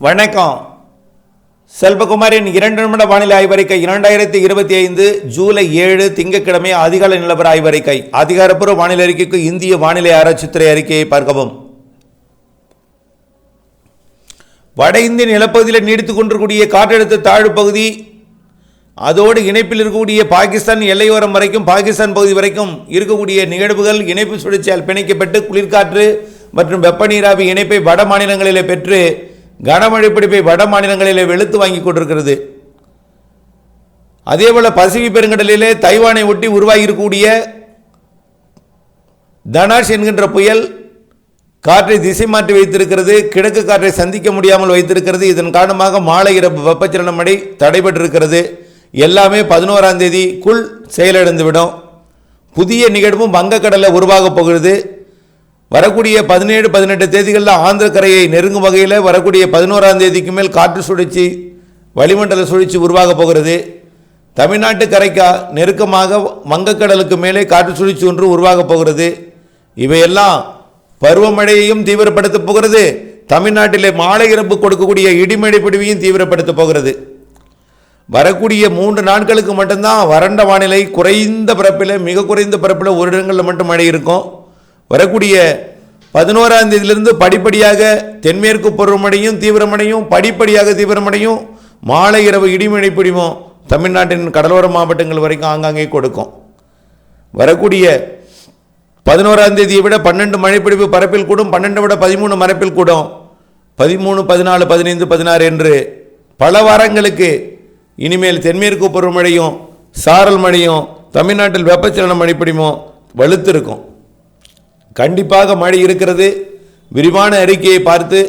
வணக்கம். செல்வகுமாரின் இரண்டு நிமிட வானிலை ஆய்வறிக்கை இரண்டாயிரத்தி இருபத்தி ஐந்து ஜூலை ஏழு திங்கட்கிழமை அதிகாலை நிலவர ஆய்வறிக்கை. அதிகாரப்பூர்வ வானிலை அறிக்கைக்கு இந்திய வானிலை ஆராய்ச்சித்துறை அறிக்கையை பார்க்கவும். வட இந்திய நிலப்பகுதியில் நீடித்துக் கொண்டிருக்கூடிய காற்றழுத்த தாழ்வு பகுதி அதோடு இணைப்பில் இருக்கக்கூடிய பாகிஸ்தான் எல்லையோரம் வரைக்கும் பாகிஸ்தான் பகுதி வரைக்கும் இருக்கக்கூடிய நிகழ்வுகள் இணைப்பு சுழற்சியால் பிணைக்கப்பட்டு குளிர்காற்று மற்றும் வெப்ப நீராவி இணைப்பை வட மாநிலங்களிலே பெற்று கனமழை பிடிப்பை வட மாநிலங்களிலே வெளுத்து வாங்கி கொண்டிருக்கிறது. அதேபோல் பசிபிக் பெருங்கடலிலே தைவானை ஒட்டி உருவாகி இருக்கக்கூடிய தனாஷ் என்கின்ற புயல் காற்றை திசை மாற்றி வைத்திருக்கிறது. கிழக்கு காற்றை சந்திக்க முடியாமல் வைத்திருக்கிறது. இதன் காரணமாக மாலை இரவு வெப்பச்சலன மழை தடைபட்டிருக்கிறது. எல்லாமே பதினோராம் தேதிக்குள் செயலிழந்துவிடும் புதிய நிகழ்வும் வங்கக்கடலில் உருவாகப் போகிறது. வரக்கூடிய பதினேழு பதினெட்டு தேதிகளில் ஆந்திர கரையை நெருங்கும் வகையில் வரக்கூடிய பதினோராம் தேதிக்கு மேல் காற்று சுழற்சி வளிமண்டல சுழற்சி உருவாக போகிறது. தமிழ்நாட்டு கரைக்கா நெருக்கமாக வங்கக்கடலுக்கு மேலே காற்று சுழற்சி ஒன்று உருவாகப் போகிறது. இவையெல்லாம் பருவமழையையும் தீவிரப்படுத்தப் போகிறது. தமிழ்நாட்டிலே மாலை இரவு கொடுக்கக்கூடிய இடிமழை பிடிவையும் தீவிரப்படுத்தப் போகிறது. வரக்கூடிய மூன்று நாட்களுக்கு மட்டும்தான் வறண்ட வானிலை குறைந்த பரப்பில் மிக குறைந்த பரப்பில் ஒரு இடங்களில் மட்டும் மழை இருக்கும். வரக்கூடிய பதினோராம் தேதியிலிருந்து படிப்படியாக தென்மேற்கு பருவமடையும் தீவிரமடையும் படிப்படியாக தீவிரமடையும் மாலை இரவு இடிமழை பிடிமோ தமிழ்நாட்டின் கடலோர மாவட்டங்கள் வரைக்கும் ஆங்காங்கே கொடுக்கும். வரக்கூடிய பதினோராம் தேதியை விட பன்னெண்டு மழைப்பிடிப்பு பரப்பில் கூடும் பன்னெண்டை விட பதிமூணு மரப்பில் கூடும். பதிமூணு பதினாலு பதினைந்து பதினாறு என்று பல வாரங்களுக்கு இனிமேல் தென்மேற்கு பருவமழையும் சாரல் மழையும் தமிழ்நாட்டில் வெப்பச்சலன மழைப்பிடியும் வலுத்திருக்கும். கண்டிப்பாக மழை இருக்கிறது. விரிவான அறிக்கையை பார்த்து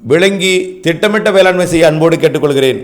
விளங்கி திட்டமிட்ட வேளாண்மை செய்ய அன்போடு கேட்டுக்கொள்கிறேன்.